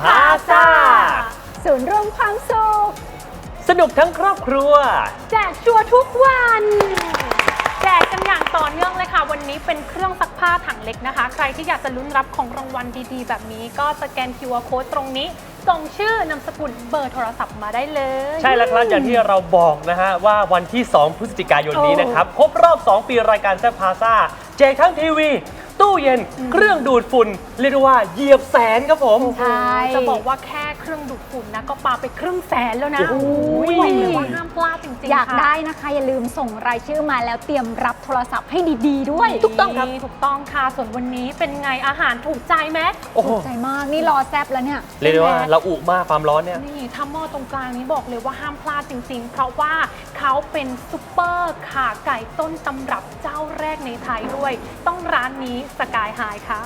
พาซ่าศูนย์รวมความสุข สนุกทั้งครอบครัว แจกชัวร์ทุกวัน แจกกันอย่างต่อเนื่องเลยค่ะ วันนี้เป็นเครื่องซักผ้าถังเล็กนะคะ ใครที่อยากจะลุ้นรับของรางวัลดีๆ แบบนี้ ก็สแกน QR Code ตรงนี้ ส่งชื่อนามสกุลเบอร์โทรศัพท์มาได้เลย ใช่แล้วครับอย่างที่เราบอกนะฮะ ว่าวันที่ 2 พฤศจิกายนนี้นะครับ ครบรอบ 2 ปีรายการแซ่บพาซ่าแจกทั้งทีวี ตู้เย็น เครื่องดูดฝุ่นเรียกได้ว่าเหยียบแสนครับผม ใช่ จะบอกว่าแค่ เครื่องดูดฝุ่นนะก็ปาไปครึ่งแสนแล้วนะโอ้โห บอกเลยว่าห้ามพลาดจริงๆอยากค่ะ ได้นะคะ อย่าลืมส่งรายชื่อมาแล้วเตรียมรับโทรศัพท์ให้ดีๆด้วยถูกต้องครับ ถูกต้องค่ะ ส่วนวันนี้เป็นไงอาหารถูกใจไหมโอ้โห ถูกใจมากนี่รอแซบแล้วเนี่ย เรียกได้ว่าเราอุมากความร้อนเนี่ย นี่ถ้าหม้อตรงกลางนี้บอกเลยว่าห้ามพลาดจริง ๆ เพราะว่าเขาเป็นซุปเปอร์ขาไก่ต้นตำรับเจ้าแรกในไทยด้วย ต้องร้านนี้สกายไฮค่ะ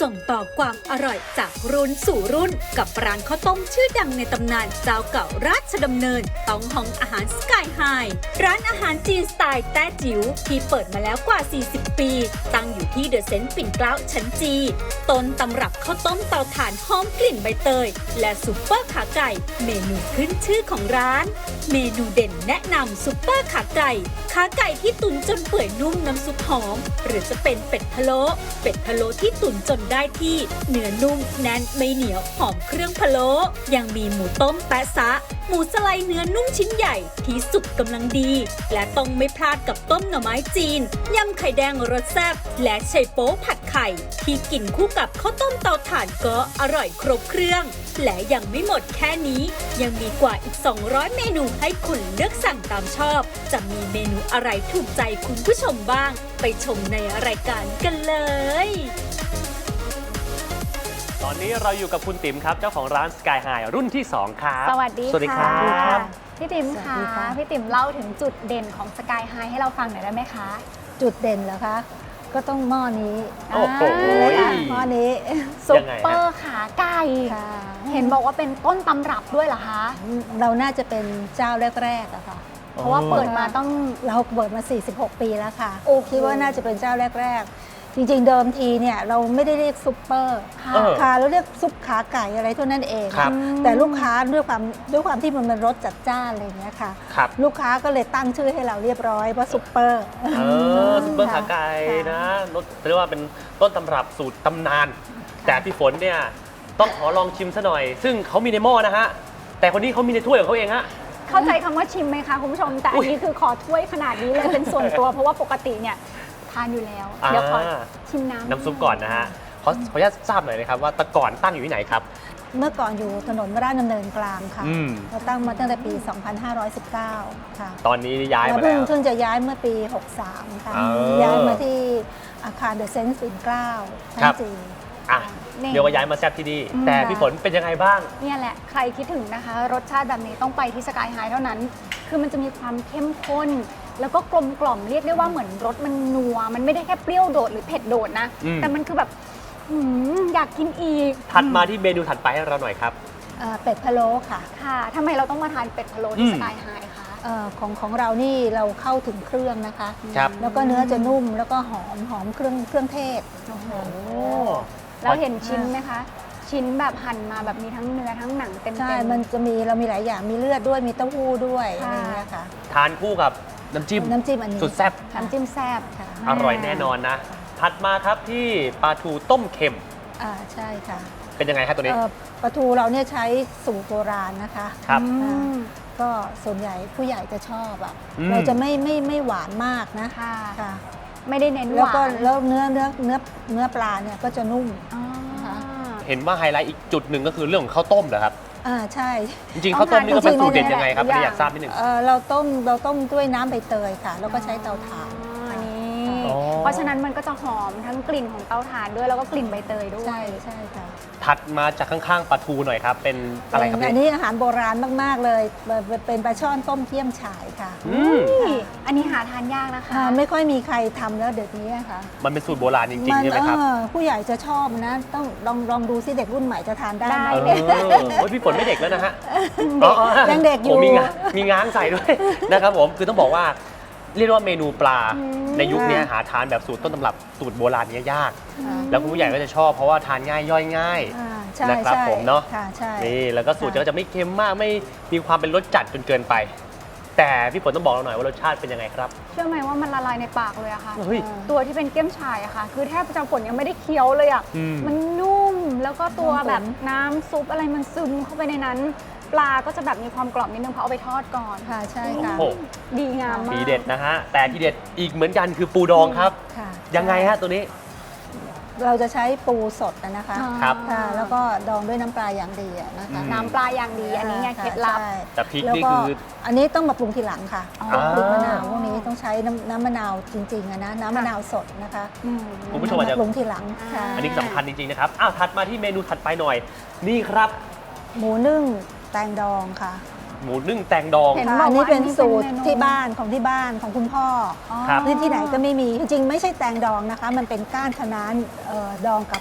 ส่งต่อความอร่อยจากรุ่นสู่รุ่น กับร้านข้าวต้มชื่อดังในตำนานเจ้าเก่าราชดำเนิน ต้องห้องอาหารสกายไฮร้านอาหารจีนสไตล์แต้จิ๋วที่เปิดมาแล้วกว่า 40 ปี ตั้งอยู่ที่เดอะเซนต์ปิ่นเกล้าชั้นจีต้นตำรับข้าวต้มเตาถ่านหอมกลิ่นใบเตย และซุปเปอร์ขาไก่ เมนูขึ้นชื่อของร้าน เมนูเด่นแนะนำซุปเปอร์ขาไก่ขาไก่ที่ตุ๋นจนเปื่อยนุ่มน้ำซุปหอม หรือจะเป็นเป็ดพะโล้เป็ดพะโล้ที่ตุ๋นจนได้ที่เนื้อนุ่มแน่นไม่เหนียวหอมเครื่องพะโล้ยังมีหมูต้มแปะซะ หมูสไลด์เนื้อนุ่มชิ้นใหญ่ที่สุกกำลังดี และต้องไม่พลาดกับต้มหน่อไม้จีนยำไข่แดงรสแซ่บและไชโป๊ผัดไข่ ที่กินคู่กับข้าวต้มเตาถ่านก็อร่อยครบเครื่อง และยังไม่หมดแค่นี้ ยังมีกว่าอีก 200 เมนูให้คุณเลือกสั่งตามชอบ จะมีเมนูอะไรถูกใจคุณผู้ชมบ้าง ไปชมในรายการกันเลย ตอนนี้เราอยู่กับคุณติ๋มครับ เจ้าของร้านสกายไฮรุ่นที่ 2 ครับ สวัสดีสวัสดีครัค่ะบ พี่ติ๋มสวัสค่ะดีค่ะพี่ติ๋มเล่าถึงจุดเด่นของสกายไฮให้เราฟังหน่อยได้ไหมคะ จุดเด่นเหรอคะ ก็ต้องหม้อนี้โอ้โห อ่าหม้อนี้ ซุยัปงไงฮะเปอร์ขาไก่ ค่ะเห็นบอกว่าเป็นต้นตำรับด้วยเหรอคะ เราน่าจะเป็นเจ้าแรกๆอะค่ะ เพราะว่าเปิดมาต้อง เราเปิดมา 46 ปีแล้วค่ะโอ้โห คิดว่าน่าจะเป็นเจ้าแรก ๆ จริงๆเดิมทีเนี่ยเราไม่ได้เรียกซุปเปอร์ค่ะเออ ค่ะเราเรียกซุปขาไก่อะไรเท่านั้นเอง ครับ แต่ลูกค้าด้วยความด้วยความที่มันเป็นรสจัดจ้านอะไรอย่างเงี้ยค่ะ ครับ ลูกค้าก็เลยตั้งชื่อให้เราเรียบร้อยว่าซุปเปอร์ เออซุปเปอร์ขาไก่นะรสเรียกว่าเป็นต้นตำรับสูตรตำนาน แต่พี่ฝนเนี่ยต้องขอลองชิมซะหน่อย ซึ่งเขามีในหม้อนะฮะ แต่คนนี้เขามีในถ้วยของเขาเองฮะ เข้าใจคำว่าชิมไหมคะคุณผู้ชม แต่อันนี้คือขอถ้วยขนาดนี้เลยเป็นส่วนตัว เพราะว่าปกติเนี่ย ทานอยู่แล้วอ่าเดี๋ยวขอชิมน้ำน้ำซุปก่อนนะฮะขอขออนุญาตทราบหน่อยนะครับว่าแต่ก่อนตั้งอยู่ที่ไหนครับ เมื่อก่อนอยู่ถนนราชดำเนินกลางค่ะอืม เราตั้งมาตั้งแต่ปี 2519 ค่ะตอนนี้ย้ายแล้วมาเพิ่แล้งว เพิ่งจะย้ายเมื่อปี 63 ค่ะ เออย้ายมาที่อาคารเดอะเซนส์ปิ่นเกล้าชั้ครันบจีอะนี่เดี๋ยวว่าย้ายมาแซ่บที่นี่แต่พี่ฝนเป็นยังไงบ้าง เนี่ยแหละ ใครคิดถึงนะคะ รสชาติแบบนี้ต้องไปที่สกายไฮเท่านั้น คือมันจะมีความเข้มข้น แล้วก็กลมกล่อมเรียกได้ว่าเหมือนรสมันนัว มันไม่ได้แค่เปรี้ยวโดดหรือเผ็ดโดดนะ อืม แต่มันคือแบบหืมอยากกินอีกถัดมาที่เมนูถัดไปให้เราหน่อยครับ เอ่อเป็ดพะโล้ค่ะค่ะทำไมเราต้องมาทานเป็ดพะโล้อืที่มสกายไฮคะเอ่อของของเรานี่เราเข้าถึงเครื่องนะคะ ครับ แล้วก็เนื้อจะนุ่มแล้วก็หอมหอมเครื่องเครื่องเทศ โอ้โหโอ้แล้วเห็นชิ้นไหมคะ ชิ้นแบบหั่นมาแบบมีทั้งเนื้อทั้งหนังเต็มๆ ใช่ มันจะมีเรามีหลายอย่าง มีเลือดด้วย มีเต้าหู้ด้วยอะไรค่ะอย่างเงี้ยค่ะ ทานคู่กับ น้ำจิ้ม น้ำจิ้มอันนี้สุดแซ่บ น้ำจิ้มแซ่บค่ะอร่อยแน่นอนนะ ถัดมาครับที่ปลาทูต้มเค็มอ่าใช่ค่ะเป็นยังไงครับตัวนี้ เอ่อปลาทูเราเนี่ยใช้สูตรโบราณนะคะครับอืมก็ส่วนใหญ่ผู้ใหญ่จะชอบอะอืม เราจะไม่ไม่ไม่หวานมากนะค่ะ ค่ะไม่ได้เน้นหแล้ววาก็นแล้วเนื้อเนื้อเนื้อเนื้อปลาเนี่ยก็จะนุ่ม อ๋อค่ะเห็นว่าไฮไลท์อีกจุดหนึ่งก็คือเรื่องของข้าวต้มเหรอครับ อ่าใช่จริงๆข้าวต้มนี่ก็เป็นสูตรเด็ดยังไงครับจริงๆอันนี้อยากทราบนิดหนึ่ง เอ่อเราต้มเราต้มด้วยน้ำใบเตยค่ะ แล้วก็ใช้เตาถ่านอันนี้ อ๋อ เพราะฉะนั้นมันก็จะหอมทั้งกลิ่นของเตาถ่านด้วยแล้วก็กลิ่นใบเตยด้วย ใช่ใช่ค่ะถัดมาจากข้างๆปลาทูหน่อยครับ เป็นอะไรครับอันเนี่ยนี้อาหารโบราณมาก ๆ เลย เป็นเป็นปลาช่อนต้มเทียมฉายค่ะอืมนี่อันนี้หาทานยากนะคะ อ่าไม่ค่อยมีใครทำแล้วเดี๋ยวนี้อะค่ะมันเป็นสูตรโบราณจริงๆใช่ไหมครับเออผู้ใหญ่จะชอบนะ ต้องลองลองดูซิเด็กรุ่นใหม่จะทานได้ไหม ได้ เอเลยอโอ้ยพี่ฝนไม่เด็กแล้วนะฮะอ๋ออ๋อยังเด็กอยู่ ผมมีงามีง้างใส่ด้วย นะครับผมคือต้องบอกว่า เรียกว่าเมนูปลาอืมในยุคนี้หาทานแบบสูตรต้นตำรับสูตรโบราณเนี้ยยากค่ะแล้วคุณผู้ใหญ่ก็จะชอบเพราะว่าทานง่ายย่อยง่ายอ่าใช่นะครับใช่ผมเนอะค่ะใช่นี่แล้วก็สูตรค่ะก็จะไม่เค็มมากไม่มีความเป็นรสจัดจนเกินไป แต่พี่ฝนต้องบอกเราหน่อยว่ารสชาติเป็นยังไงครับ เชื่อไหมว่ามันละลายในปากเลยอะค่ะเฮ้ยตัวที่เป็นเกี๊ยมฉ่ายอะค่ะ คือแทบจะฝนยังไม่ได้เคี้ยวเลยอะอืมมันนุ่มแล้วก็ตัวนุ่มแบบน้ำซุปอะไรมันซึมเข้าไปในนั้น ปลาก็จะแบบมีความกรอบนิดนึงเพราะเอาไปทอดก่อน ค่ะใช่ค่ะโอ้ดีงามมากทีเด็ดนะฮะ แต่ทีเด็ดอีกเหมือนกันคือปูดองครับ ค่ะยังไงฮะตัวนี้ เราจะใช้ปูสดนะนะคะครับ ค่ะแล้วก็ดองด้วยน้ำปลาอย่างดีอะนะคะอืม น้ำปลาอย่างดี อันนี้ไงค่ะเคล็ดลับ ใช่แต่พริกแล้วนี่ก็คืออันนี้ต้องมาปรุงทีหลังค่ะอ๋อ พริกมะนาวพวกนี้ต้องใช้น้ำน้ำมะนาวจริงๆอะนะน้ำมะนาวสดนะคะอืม คุณผู้ชมอาจจะ ปรุงทีหลังค่ะอันนี้สำคัญจริง ๆ นะครับ อ้าว ถัดมาที่เมนูถัดไปหน่อย นี่ครับ หมูนึ่ง แตงดองค่ะหมูนึ่งแตงดอง เห็นค่ะบอกว่าอันนี้เป็นอันนี้เป็นสูตรเมนู ที่บ้านของที่บ้านของคุณพ่ออ๋อ ครับที่ที่ไหนก็ไม่มีจริงๆไม่ใช่แตงดองนะคะ มันเป็นก้านคะน้าเอ่อดองกับ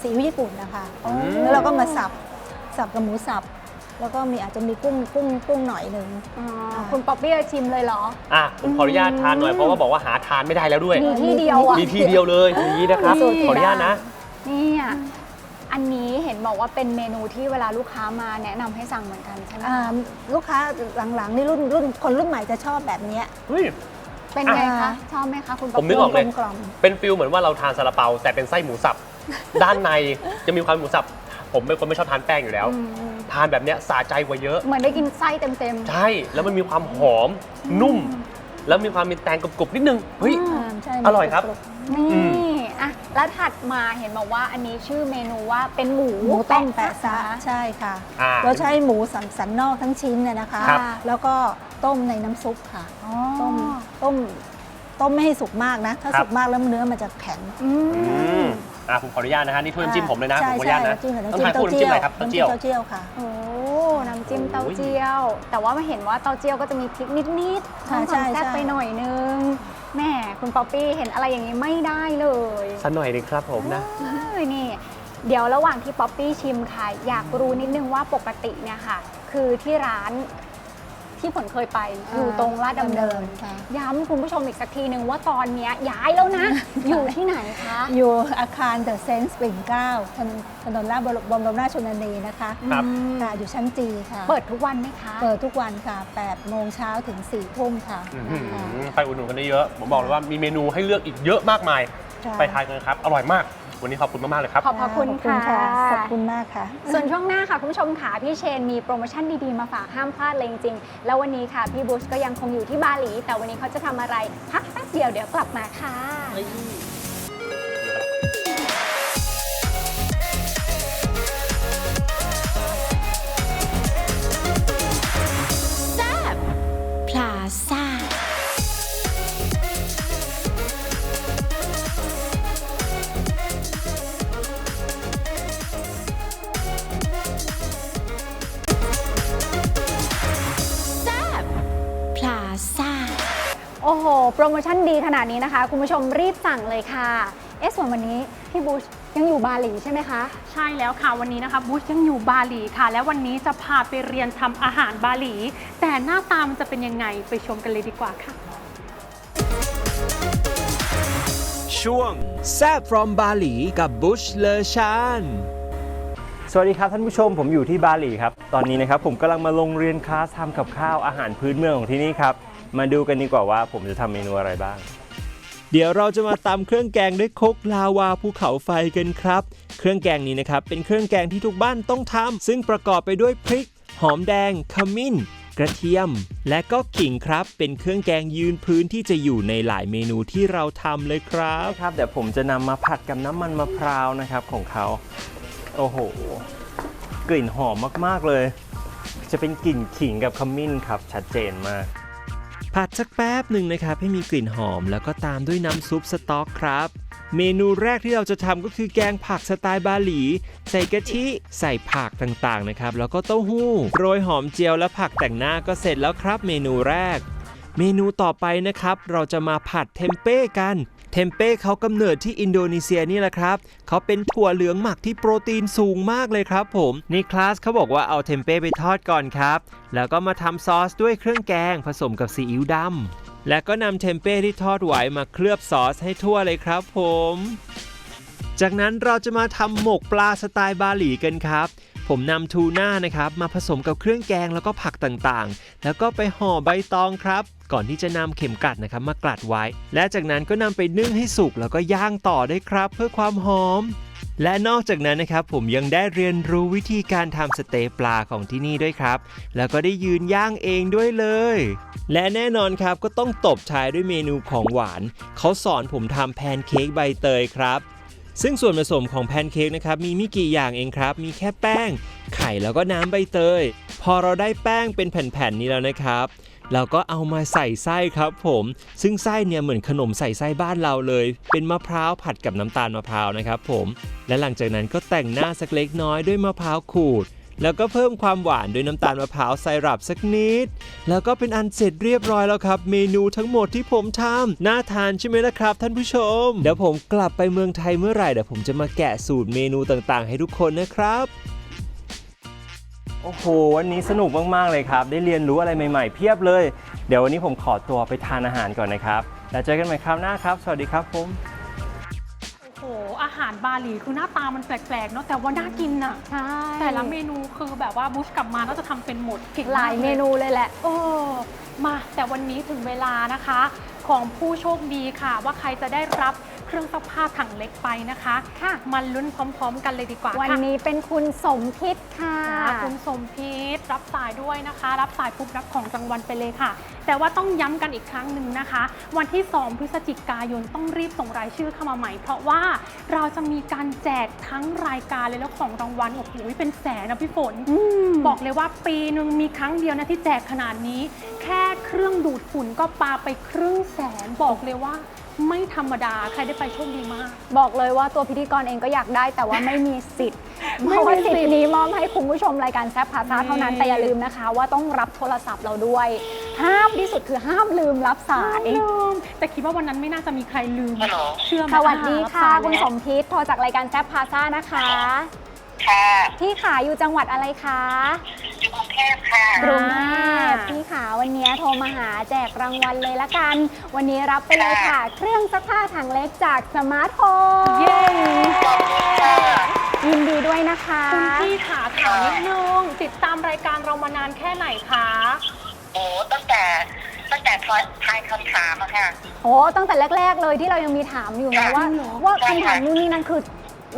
ซีอิ๊วญี่ปุ่นนะคะ อืม แล้วเราก็มาสับสับกับหมูสับ แล้วก็มีอาจจะมีกุ้งกุ้งกุ้งหน่อยหนึ่ง อ๋อคุณป๊อปปี้จะชิมเลยเหรอ อะผมขออนุญาตทานหน่อยเพราะว่าบอกว่าหาทานไม่ได้แล้วด้วย มีที่เดียวอะมีที่เดียวเลยอย่างนี้นะครับนี่ขออนุญาตนะ เนี่ย อันนี้เห็นบอกว่าเป็นเมนูที่เวลาลูกค้ามาแนะนำให้สั่งเหมือนกันใช่ไหมอ่าลูกค้าหลังๆนี่รุ่นรุ่นคนรุ่นใหม่จะชอบแบบเนี้ย เฮ้ย เป็นไงคะ ชอบไหมคะคุณป๊อผปมนึปี้กออกเลย กลมเป็นฟิลเหมือนว่าเราทานซาลาเปาแต่เป็นไส้หมูสับ ด้านในจะมีความหมูสับ ผมเป็นคนไม่ชอบทานแป้งอยู่แล้ว อืมทานแบบเนี้ยสะใจกว่าเยอะ เหมือนได้กินไส้เต็ม ใช่ แล้วมันมีความหอม นุ่ม แล้วมีความมีแตงกรุบๆนิดนึง เฮ้ยๆอ่าใช่อร่อยครับๆนี่อืมอะ แล้วถัดมาเห็นบอกว่าอันนี้ชื่อเมนูว่าเป็นหมูหมูต้มแปะซะซะใช่ค่ะ อ่า เราใช้หมูสันสันนอกทั้งชิ้นเนี่ยนะคะ ครับ แล้วก็ต้มในน้ำซุปค่ะ อ๋อต้มต้มต้มไม่ให้สุกมากนะ ถ้าครับ สุกมากแล้วเนื้อมันจะแข็ง อือืมมอะผมขออนุญาตนะฮะนี่ถ้วยน้ำจิ้มผมเลยนะใช่ผมขออนุญาตนะใช่น้ำต้องจิ้มทานเต้าคู่น้ำจิ้มเจี้ยวอะไรครับน้ำเต้าจิ้เจี้มยวเต้าเจี้ยวค่ะ โอ้น้ำจิ้มเต้าเจี้ยว แต่ว่ามาเห็นว่าเต้าเจี้ยวก็จะมีพริกนิดๆค่ะเพิ่มความใช่แซ่บใช่ ไปหน่อยนึง แม่คุณป๊อปปี้เห็นอะไรอย่างนี้ไม่ได้เลยสักหน่อยหนึงครับผมนะ เอ้ยนี่ เดี๋ยวระหว่างที่ป๊อปปี้ชิมค่ะ อยากรู้นิดนึงว่าปกติเนี่ยค่ะ คือที่ร้าน ที่ผลเคยไปอยู่ตรงลาดดำเนิน ค่ะ ย้ำคุณผู้ชมอีกสักทีหนึ่งว่าตอนเนี้ยย้ายแล้วนะ อยู่ที่ไหนคะ อยู่อาคารเดอะเซนส์ปิ่นเกล้าถนนถนนลาดบรบรมราชชนนีนะคะครับอืมค่ะอยู่ชั้นจีค่ะ เปิดทุกวันไหมคะ เปิดทุกวันค่ะ8โมงเช้าถึง4ทุ่มค่ะอื้อหือค่ะไปอุดหนุนกันได้เยอะ ผมบอกเลยว่ามีเมนูให้เลือกอีกเยอะมากมาย ค่ะ ไปทานกันครับ อร่อยมาก วันนี้ขอบคุณมากๆเลยครับ ขอบพระคุณขอบคุณค่ะ ขอบคุณมากค่ะ ส่วนช่วงหน้าค่ะ คุณผู้ชมค่ะ พี่เชนมีโปรโมชั่นดี ๆ มาฝากห้ามพลาดเลยจริงๆ แล้ววันนี้ค่ะ พี่บุชก็ยังคงอยู่ที่บาหลี แต่วันนี้เขาจะทำอะไร พักแป๊บเดียวเดี๋ยวกลับมาค่ะ โอ้โห โปรโมชั่นดีขนาดนี้นะคะ คุณผู้ชมรีบสั่งเลยค่ะ เอ๊ะส่วนวันนี้พี่บุชยังอยู่บาหลีใช่ไหมคะ ใช่แล้วค่ะวันนี้นะคะบูธยังอยู่บาหลีค่ะ และวันนี้จะพาไปเรียนทำอาหารบาหลี แต่หน้าตามันจะเป็นยังไงไปชมกันเลยดีกว่าค่ะ ช่วงแซบ from บาหลีกับบุชเลชานสวัสดีครับท่านผู้ชมผมอยู่ที่บาหลีครับ ตอนนี้นะครับผมกำลังมาลงเรียนคลาสทำกับข้าวอาหารพื้นเมืองของที่นี่ครับ มาดูกันดีกว่าว่าผมจะทำเมนูอะไรบ้าง เดี๋ยวเราจะมาตำเครื่องแกงด้วยครกลาวาภูเขาไฟกันครับ เครื่องแกงนี้นะครับเป็นเครื่องแกงที่ทุกบ้านต้องทำซึ่งประกอบไปด้วยพริก หอมแดง ขมิ้น กระเทียม และก็ขิงครับ เป็นเครื่องแกงยืนพื้นที่จะอยู่ในหลายเมนูที่เราทำเลยครับครับเดี๋ยวผมจะนำมาผัดกับน้ำมันมะพร้าวนะครับของเขาโอ้โห กลิ่นหอมมากๆเลย จะเป็นกลิ่นขิงกับขมิ้นครับชัดเจนมาก ผัดสักแป๊บหนึ่งนะครับให้มีกลิ่นหอม แล้วก็ตามด้วยน้ำซุปสต๊อกครับ เมนูแรกที่เราจะทำก็คือแกงผักสไตล์บาหลี ใส่กะทิใส่ผักต่างๆนะครับ แล้วก็เต้าหู้โรยหอมเจียวและผักแต่งหน้าก็เสร็จแล้วครับ เมนูแรก เมนูต่อไปนะครับ เราจะมาผัดเทมเป้กัน เทมเป้เขากำเนิดที่อินโดนีเซียนี่แหละครับ เขาเป็นถั่วเหลืองหมักที่โปรตีนสูงมากเลยครับผม ในคลาสเขาบอกว่าเอาเทมเป้ไปทอดก่อนครับ แล้วก็มาทำซอสด้วยเครื่องแกงผสมกับซีอิ๊วดำและก็นำเทมเป้ที่ทอดไว้มาเคลือบซอสให้ทั่วเลยครับผมจากนั้นเราจะมาทำหมกปลาสไตล์บาหลีกันครับ ผมนำทูน่านะครับ มาผสมกับเครื่องแกงแล้วก็ผักต่างๆ แล้วก็ไปห่อใบตองครับ ก่อนที่จะนำเข็มกลัดนะครับมากลัดไว้ และจากนั้นก็นำไปนึ่งให้สุกแล้วก็ย่างต่อได้ครับ เพื่อความหอม และนอกจากนั้นนะครับผมยังได้เรียนรู้วิธีการทำสเต๊ปลาของที่นี่ด้วยครับ แล้วก็ได้ยืนย่างเองด้วยเลย และแน่นอนครับก็ต้องตบท้ายด้วยเมนูของหวาน เขาสอนผมทำแพนเค้กใบเตยครับซึ่งส่วนผสมของแพนเค้กนะครับมีไม่กี่อย่างเองครับ มีแค่แป้ง ไข่แล้วก็น้ำใบเตย พอเราได้แป้งเป็นแผ่นๆนี้แล้วนะครับ เราก็เอามาใส่ไส้ครับผม ซึ่งไส้เนี่ยเหมือนขนมใส่ไส้บ้านเราเลย เป็นมะพร้าวผัดกับน้ำตาลมะพร้าวนะครับผม และหลังจากนั้นก็แต่งหน้าสักเล็กน้อยด้วยมะพร้าวขูดแล้วก็เพิ่มความหวานด้วยน้ำตาลมะพร้าวไซรัปสักนิด แล้วก็เป็นอันเสร็จเรียบร้อยแล้วครับ เมนูทั้งหมดที่ผมทำน่าทานใช่ไหมล่ะครับ ท่านผู้ชม เดี๋ยวผมกลับไปเมืองไทยเมื่อไหร่เดี๋ยวผมจะมาแกะสูตรเมนูต่างๆ ให้ทุกคนนะครับ โอ้โห วันนี้สนุกมาก ๆ เลยครับ ได้เรียนรู้อะไรใหม่ ๆ เพียบเลย เดี๋ยววันนี้ผมขอตัวไปทานอาหารก่อนนะครับ แล้วเจอกันใหม่คราวหน้าครับ สวัสดีครับผม โอ้โห อาหารบาหลีคือหน้าตามันแปลกๆเนาะแต่ว่าน่ากินอะใช่แต่ละเมนูคือแบบว่าบุชกลับมาก็จะทำเป็นหมดก่งหลายเมนูเลยแหละเออมาแต่วันนี้ถึงเวลานะคะ ของผู้โชคดีค่ะ ว่าใครจะได้รับ เครื่องซักผ้าถังเล็กไปนะคะค่ะมาลุ้นพร้อม ๆ กันเลยดีกว่าวันค่ะนี้เป็นคุณสมพิษค่ะค่ะคุณสมพิษรับสายด้วยนะคะ รับสายปุ๊บรับของรางวัลไปเลยค่ะ แต่ว่าต้องย้ำกันอีกครั้งหนึ่งนะคะ วันที่ 2 พฤศจิกายนต้องรีบส่งรายชื่อเข้ามาใหม่ เพราะว่าเราจะมีการแจกทั้งรายการเลยแล้วของรางวัลโอ้โหเป็นแสนนะพี่ฝน บอกเลยว่าปีหนึ่งมีครั้งเดียวนะที่แจกขนาดนี้ แค่เครื่องดูดฝุ่นก็ปาไปครึ่งแสนบอกเลยว่า ไม่ธรรมดาใครได้ไปโชคดีมาก บอกเลยว่าตัวพิธีกรเองก็อยากได้แต่ว่าไม่มีสิทธิ์เพไม่ราะมีว่าสิสิทธิ์ทธิ์นี้มอบให้คุณผู้ชมรายการแซฟพาซาเท่านั้นนี่แต่อย่าลืมนะคะ ว่าต้องรับโทรศัพท์เราด้วย ห้ามที่สุดคือห้ามลืมรับสายลืมแต่คิดว่าวันนั้นไม่น่าจะมีใครลืมเชื่อไหมสวัสดีค่ะรับสายคุณแล้วสมพิษโทรจากรายการแซฟพาซานะคะ ค่ะ พี่ขาอยู่จังหวัดอะไรคะอยู่กรุงเทพค่ะกรุงเทพพี่ขา วันนี้โทรมาหาแจกรางวัลเลยละกัน วันนี้รับไปเลยค่ะ เครื่องซักผ้าถังเล็กจากสมาร์ทโฮมเย้ขอบคุณค่ะยินดีด้วยนะคะคุณพี่ขาถามนิดนึงติดตามรายการเรามานานแค่ไหนคะโอ้ตั้งแต่ตั้งแต่ทายทายคำถามอะค่ะ โอ้ตั้งแต่แรก ๆ เลยที่เรายังมีถามอยู่ไงค่ะว่าจริงเหรอว่าใช่คำถามค่ะนู่นนี่นั่นคือ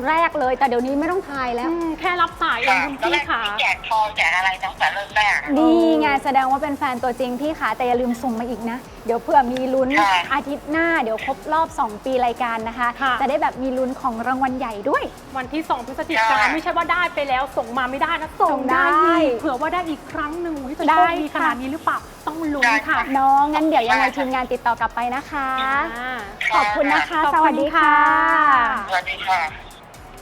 แรกเลย แต่เดี๋ยวนี้ไม่ต้องทายแล้ว อืมแค่รับสายเองค่ะคุณแล้วพี่แรกขาที่แจกทองแจกอะไรตั้งแต่เริ่มแรกอะดีไงแสดงว่าเป็นแฟนตัวจริงพี่ขาแต่อย่าลืมส่งมาอีกนะ เดี๋ยวเผื่อมีลุ้นค่ะ อาทิตย์หน้าเดี๋ยวครบรอบ 2 ปีรายการนะคะ ค่ะ จะได้แบบมีลุ้นของรางวัลใหญ่ด้วย วันที่ 2พฤศจิกาค่ะไม่ใช่ว่าได้ไปแล้วส่งมาไม่ได้นะส่งส่งได้ได้อีกเผื่อว่าได้อีกครั้งหนึ่งอุ๊ยจะได้โชคดีขค่ะ นาดนี้หรือเปล่าต้องลุ้นได้ค่ะค่ะน้องงั้นเดี๋ยวยังไงทีมงานติดต่อกลับไปนะคะ อ่า ขอบคุณนะคะ ขอบคุณสวัสดีค่ะ ค่ะ สวัสดีค่ะ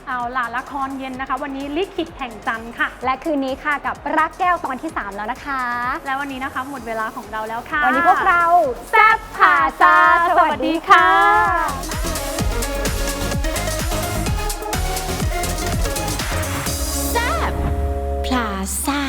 เอาล่ะละครเย็นนะคะ วันนี้ลิขิตแห่งจันทร์ค่ะ และคืนนี้ค่ะกับรักแก้วตอนที่ 3 แล้วนะคะ และวันนี้นะคะหมดเวลาของเราแล้วค่ะ วันนี้พวกเราแซ่บผ่าซาสวัสดีค่ะพลาซ่า